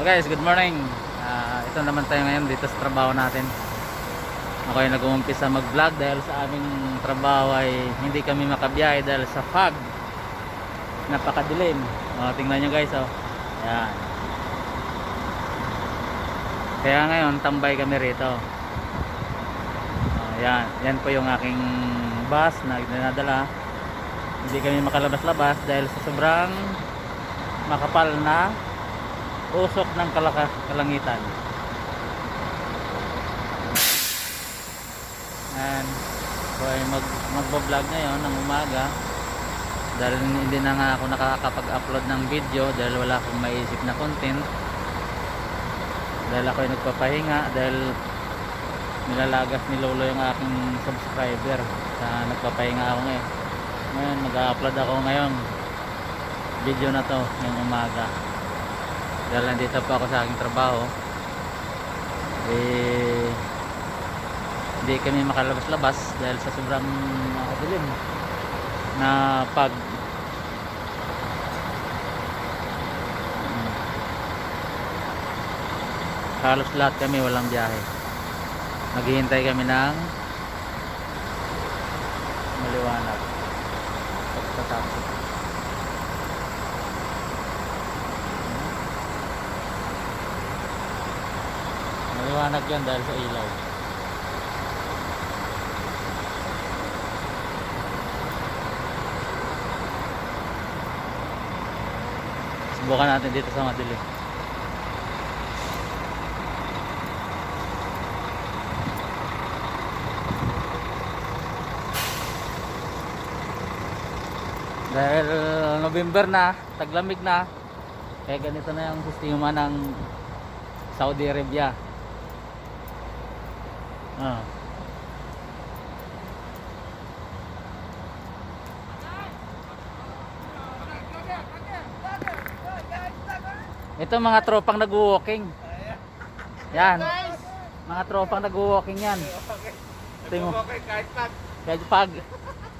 So guys, good morning. Ah, ito naman tayo ngayon dito sa trabaho natin. Ako ay nag-uumpisa mag-vlog dahil sa aming trabaho ay hindi kami makabiyahe dahil sa fog. Napakadilim. O, tingnan nyo guys, oh. Yan. Kaya ngayon, tambay kami rito. Oh, yan. Yan po yung aking bus na dinadala. Hindi kami makalabas-labas dahil sa sobrang makapal na usok ng kalaka, kalangitan. And so ay mag magbo-vlog ngayon ng umaga. Dahil hindi na nga ako nakakapag-upload ng video dahil wala akong maisip na content. Dahil ako ay nagpapahinga dahil nilalagas ni Lolo yung aking subscriber sa nagpapahinga ako ngayon. Ngayon mag-upload ako ngayon. Video na to ng umaga dahil nandito pa ako sa aking trabaho. Eh hindi kami makalabas-labas dahil sa sobrang makadilim na pag Hmm. halos lahat kami walang biyahe. Naghihintay kami ng maliwanag. Pagkatapos maliwanag yan dahil sa ilaw. Subukan natin dito sa madilim. Dahil November na taglamig na kaya ganito na yung sistema ng Saudi Arabia ah. ito mga tropang nag-walking. Yan. Mga tropang nag-walking yan. Tingnan mo. Kahit pag. Ah.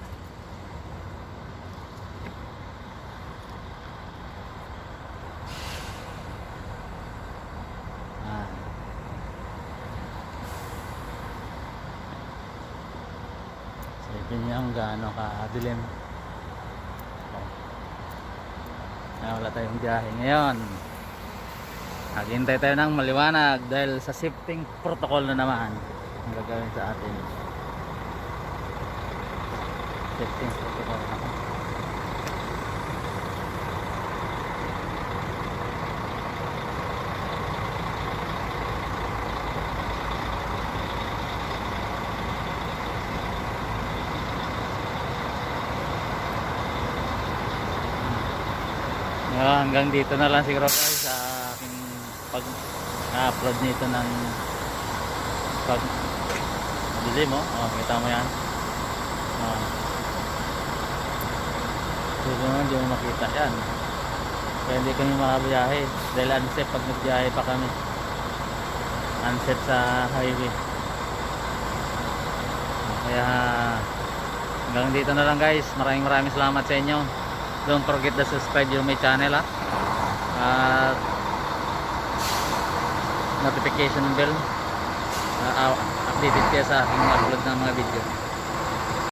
Niyo ang gaano ka-dilim. Oh. Na wala tayong biyahe ngayon. Naghintay tayo ng maliwanag dahil sa shifting protocol na naman ang gagawin sa atin. Shifting protocol Yeah, hanggang dito na lang siguro guys sa aking pag upload nito ng pag dilim mo. Oh, kita mo yan. Oh. Dito naman hindi mo makita yan. Kaya hindi kami makabiyahe. Dahil unsafe pag nagbiyahe pa kami. Unsafe sa highway. Kaya hanggang dito na lang guys. Maraming maraming salamat sa inyo. Don't forget to subscribe yung my channel ha. At notification bell. Uh, updated kayo sa aking upload ng mga video.